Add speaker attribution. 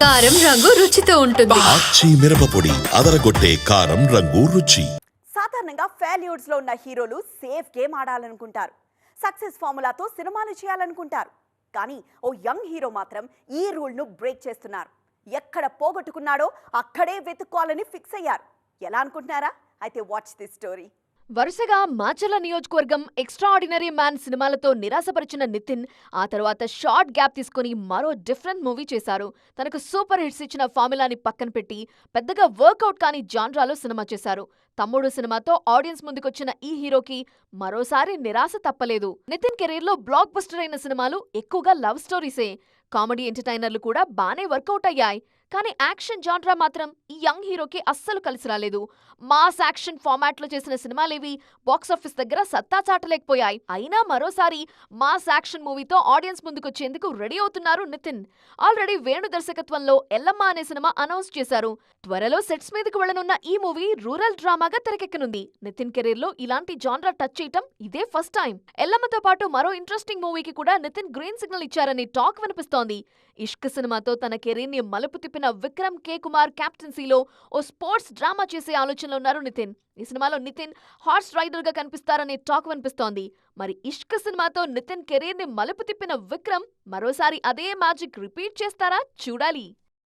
Speaker 1: కారం రంగు రుచితో ఉంటుంది.
Speaker 2: ఆచి మిరపపొడి అదరగొట్టే కారం రంగు రుచి.
Speaker 3: సాధారణంగా ఫెయిల్యూర్స్లో ఉన్న హీరోలు సేఫ్ గేమ్ ఆడాలనుకుంటారు. సక్సెస్ ఫార్ములాతో సినిమాలు చేయాలనుకుంటారు. కానీ ఓ యంగ్ హీరో మాత్రం ఈ రూల్ను బ్రేక్ చేస్తున్నారు. ఎక్కడ పోగొట్టుకున్నాడో అక్కడే వెతుక్కోవాలని ఫిక్స్ అయ్యారు. ఎలా అనుకుంటున్నారా? అయితే వాచ్ దిస్ స్టోరీ
Speaker 4: వరుసగా మాచర్ల నియోజకవర్గం ఎక్స్ట్రాఆర్డినరీ మ్యాన్ సినిమాలతో నిరాశపరిచిన నితిన్ ఆ తర్వాత షార్ట్ గ్యాప్ తీసుకుని మరో డిఫరెంట్ మూవీ చేశారు. తనకు సూపర్ హిట్స్ ఇచ్చిన ఫార్ములాని పక్కన పెట్టి పెద్దగా వర్కౌట్ కాని జాన్రాలో సినిమా చేశారు. తమ్ముడు సినిమాతో ఆడియన్స్ ముందుకొచ్చిన ఈ హీరోకి మరోసారి నిరాశ తప్పలేదు. నితిన్ కెరీర్లో బ్లాక్ బస్టర్ అయిన సినిమాలు ఎక్కువగా లవ్ స్టోరీసే కామెడీ ఎంటర్టైనర్లు కూడా బానే వర్కౌట్ అయ్యాయి. కానీ యాక్షన్ జాన్రా మాత్రం ఈ యంగ్ హీరోకి అస్సలు కలిసి రాలేదు. మాస్ యాక్షన్ ఫార్మాట్లో చేసిన సినిమాలేవి బాక్సాఫీస్ దగ్గర సత్తా చాటలేకపోయాయి. అయినా మరోసారి మాస్ యాక్షన్ మూవీతో ఆడియన్స్ ముందుకొచ్చేందుకు రెడీ అవుతున్నారు నితిన్. ఆల్రెడీ వేణు దర్శకత్వంలో ఎల్లమ్మ అనే సినిమా అనౌన్స్ చేశారు. త్వరలో సెట్స్ మీదకు వెళ్ళనున్న ఈ మూవీ రూరల్ డ్రామాగా తెరకెక్కనుంది. నితిన్ కెరీర్లో ఇలాంటి జాన్రా టచ్ చేయటం ఇదే ఫస్ట్ టైం. ఎల్లమ్మతో పాటు మరో ఇంట్రెస్టింగ్ మూవీకి కూడా నితిన్ గ్రీన్ సిగ్నల్ ఇచ్చారని టాక్ వినిపిస్తోంది. ఇష్క్ సినిమాతో తన కెరీర్ని మలుపు తిప్పిన విక్రమ్ కే. కుమార్ క్యాప్టెన్సీలో ఓ స్పోర్ట్స్ డ్రామా చేసే ఆలోచనలో ఉన్నారు నితిన్. ఈ సినిమాలో నితిన్ హార్స్ రైడర్గా కనిపిస్తారనే టాక్ వినిపిస్తోంది. మరి ఇష్క్ సినిమాతో నితిన్ కెరీర్ని మలుపు తిప్పిన విక్రమ్ మరోసారి అదే మ్యాజిక్ రిపీట్ చేస్తారా? చూడాలి.